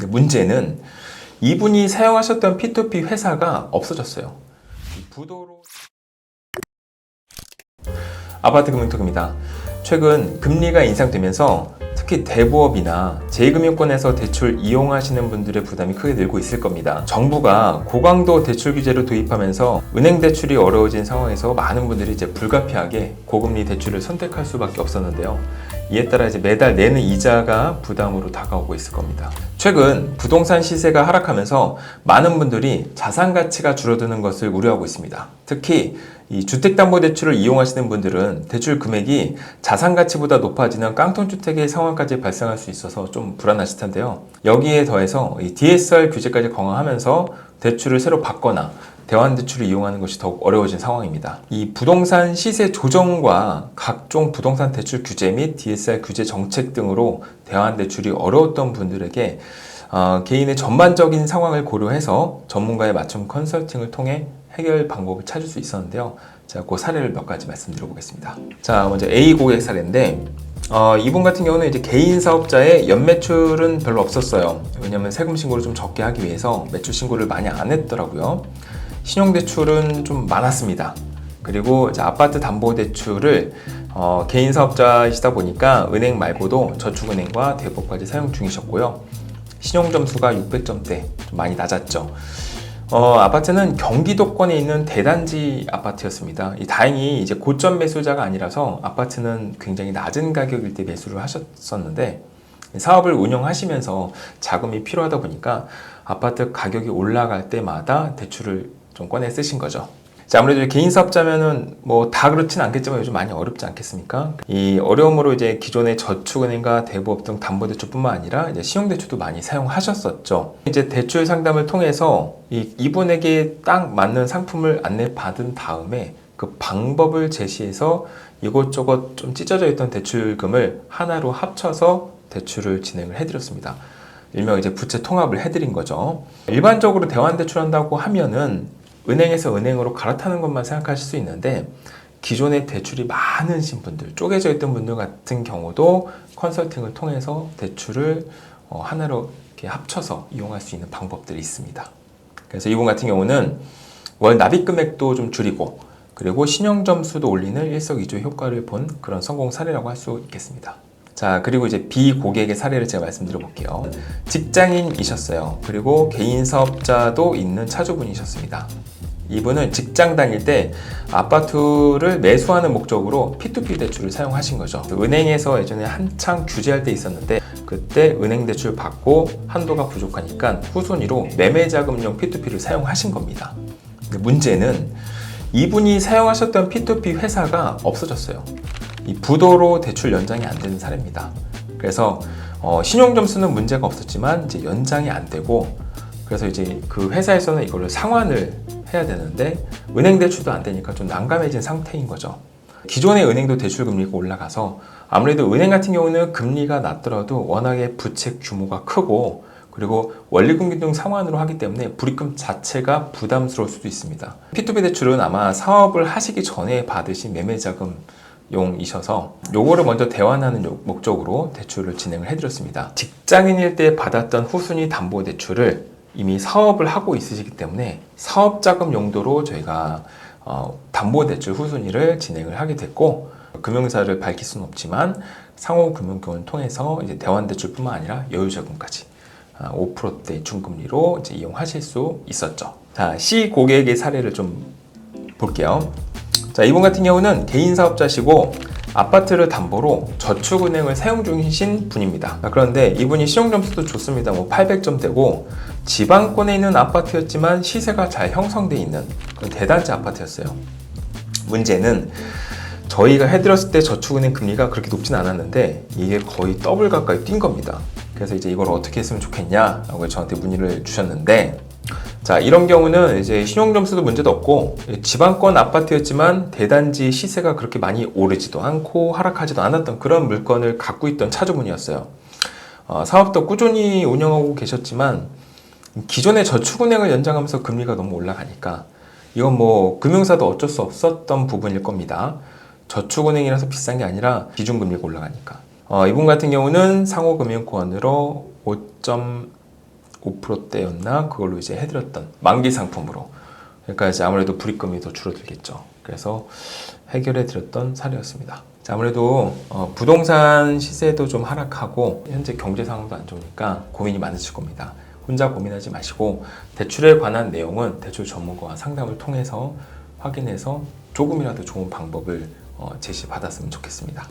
근데 문제는 이분이 사용하셨던 P2P 회사가 없어졌어요. 이 부도로 아파트 금융톡입니다. 최근 금리가 인상되면서 특히 대부업이나 제2금융권에서 대출 이용하시는 분들의 부담이 크게 늘고 있을 겁니다. 정부가 고강도 대출 규제를 도입하면서 은행 대출이 어려워진 상황에서 많은 분들이 이제 불가피하게 고금리 대출을 선택할 수밖에 없었는데요. 이에 따라 이제 매달 내는 이자가 부담으로 다가오고 있을 겁니다. 최근 부동산 시세가 하락하면서 많은 분들이 자산 가치가 줄어드는 것을 우려하고 있습니다. 특히 이 주택담보대출을 이용하시는 분들은 대출 금액이 자산 가치보다 높아지는 깡통주택의 상황까지 발생할 수 있어서 좀 불안하실 텐데요. 여기에 더해서 이 DSR 규제까지 강화하면서 대출을 새로 받거나 대환 대출을 이용하는 것이 더욱 어려워진 상황입니다. 이 부동산 시세 조정과 각종 부동산 대출 규제 및 DSR 규제 정책 등으로 대환 대출이 어려웠던 분들에게 어, 개인의 전반적인 상황을 고려해서 전문가의 맞춤 컨설팅을 통해 해결 방법을 찾을 수 있었는데요. 제가 그 사례를 몇 가지 말씀드려 보겠습니다. 자, 먼저 A 고객 사례인데 어, 이분 같은 경우는 이제 개인 사업자의 연매출은 별로 없었어요. 왜냐하면 세금 신고를 좀 적게 하기 위해서 매출 신고를 많이 안 했더라고요. 신용대출은 좀 많았습니다. 그리고 아파트 담보대출을 어, 개인 사업자이시다 보니까 은행 말고도 저축은행과 대법까지 사용 중이셨고요. 신용 점수가 600점대 좀 많이 낮았죠. 어, 아파트는 경기도권에 있는 대단지 아파트였습니다. 이 다행히 이제 고점 매수자가 아니라서 아파트는 굉장히 낮은 가격일 때 매수를 하셨었는데 사업을 운영하시면서 자금이 필요하다 보니까 아파트 가격이 올라갈 때마다 대출을 좀 꺼내 쓰신 거죠. 자, 아무래도 개인 사업자면은 뭐 다 그렇진 않겠지만 요즘 많이 어렵지 않겠습니까? 이 어려움으로 이제 기존의 저축은행과 대부업 등 담보대출뿐만 아니라 이제 신용대출도 많이 사용하셨었죠. 이제 대출 상담을 통해서 이, 이분에게 딱 맞는 상품을 안내 받은 다음에 그 방법을 제시해서 이것저것 좀 찢어져 있던 대출금을 하나로 합쳐서 대출을 진행을 해드렸습니다. 일명 이제 부채 통합을 해드린 거죠. 일반적으로 대환 대출한다고 하면은 은행에서 은행으로 갈아타는 것만 생각하실 수 있는데 기존에 대출이 많으신 분들, 쪼개져 있던 분들 같은 경우도 컨설팅을 통해서 대출을 어, 하나로 이렇게 합쳐서 이용할 수 있는 방법들이 있습니다. 그래서 이분 같은 경우는 월 납입 금액도 좀 줄이고 그리고 신용 점수도 올리는 일석이조 효과를 본 그런 성공 사례라고 할 수 있겠습니다. 자, 그리고 이제 B 고객의 사례를 제가 말씀드려 볼게요. 직장인이셨어요. 그리고 개인 사업자도 있는 차주분이셨습니다. 이분은 직장 다닐 때 아파트를 매수하는 목적으로 P2P 대출을 사용하신 거죠. 은행에서 예전에 한창 규제할 때 있었는데 그때 은행 대출 받고 한도가 부족하니까 후순위로 매매 자금용 P2P를 사용하신 겁니다. 문제는 이분이 사용하셨던 P2P 회사가 없어졌어요. 이 부도로 대출 연장이 안 되는 사례입니다. 그래서 어, 신용 점수는 문제가 없었지만 이제 연장이 안 되고 그래서 이제 그 회사에서는 이거를 상환을 해야 되는데 은행 대출도 안 되니까 좀 난감해진 상태인 거죠. 기존의 은행도 대출 금리가 올라가서 아무래도 은행 같은 경우는 금리가 낮더라도 워낙에 부채 규모가 크고 그리고 원리금 등 상환으로 하기 때문에 불입금 자체가 부담스러울 수도 있습니다. P2P 대출은 아마 사업을 하시기 전에 받으신 매매자금 용이셔서 요거를 먼저 대환하는 요- 목적으로 대출을 진행을 해드렸습니다. 직장인일 때 받았던 후순위 담보 대출을 이미 사업을 하고 있으시기 때문에 사업 자금 용도로 저희가 어, 담보 대출 후순위를 진행을 하게 됐고 금융사를 밝힐 수는 없지만 상호 금융교원을 통해서 이제 대환 대출뿐만 아니라 여유 자금까지 아, 5%대 중금리로 이제 이용하실 수 있었죠. 자, C 고객의 사례를 좀 볼게요. 자, 이분 같은 경우는 개인 사업자시고 아파트를 담보로 저축은행을 사용 중이신 분입니다. 아, 그런데 이분이 신용점수도 좋습니다. 뭐 800점대고 지방권에 있는 아파트였지만 시세가 잘 형성돼 있는 그런 대단지 아파트였어요. 문제는 저희가 해드렸을 때 저축은행 금리가 그렇게 높진 않았는데 이게 거의 더블 가까이 뛴 겁니다. 그래서 이제 이걸 어떻게 했으면 좋겠냐라고 저한테 문의를 주셨는데 자 이런 경우는 이제 신용 점수도 문제도 없고 지방권 아파트였지만 대단지 시세가 그렇게 많이 오르지도 않고 하락하지도 않았던 그런 물건을 갖고 있던 차주분이었어요. 어, 사업도 꾸준히 운영하고 계셨지만 기존의 저축은행을 연장하면서 금리가 너무 올라가니까 이건 뭐 금융사도 어쩔 수 없었던 부분일 겁니다. 저축은행이라서 비싼 게 아니라 기준금리가 올라가니까. 어, 이분 같은 경우는 상호금융권으로 5점 5%대였나 그걸로 이제 해드렸던 만기 상품으로 그러니까 이제 아무래도 불입금이 더 줄어들겠죠. 그래서 해결해 드렸던 사례였습니다. 자, 아무래도 어, 부동산 시세도 좀 하락하고 현재 경제 상황도 안 좋으니까 고민이 많으실 겁니다. 혼자 고민하지 마시고 대출에 관한 내용은 대출 전문가와 상담을 통해서 확인해서 조금이라도 좋은 방법을 어, 제시받았으면 좋겠습니다.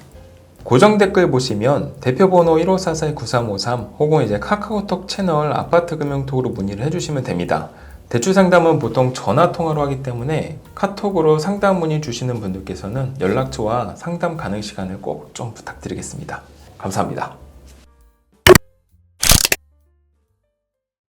고정 댓글 보시면 대표 번호 1544-9353 혹은 이제 카카오톡 채널 아파트 금융톡으로 문의를 해주시면 됩니다. 대출 상담은 보통 전화 통화로 하기 때문에 카톡으로 상담 문의 주시는 분들께서는 연락처와 상담 가능 시간을 꼭 좀 부탁드리겠습니다. 감사합니다.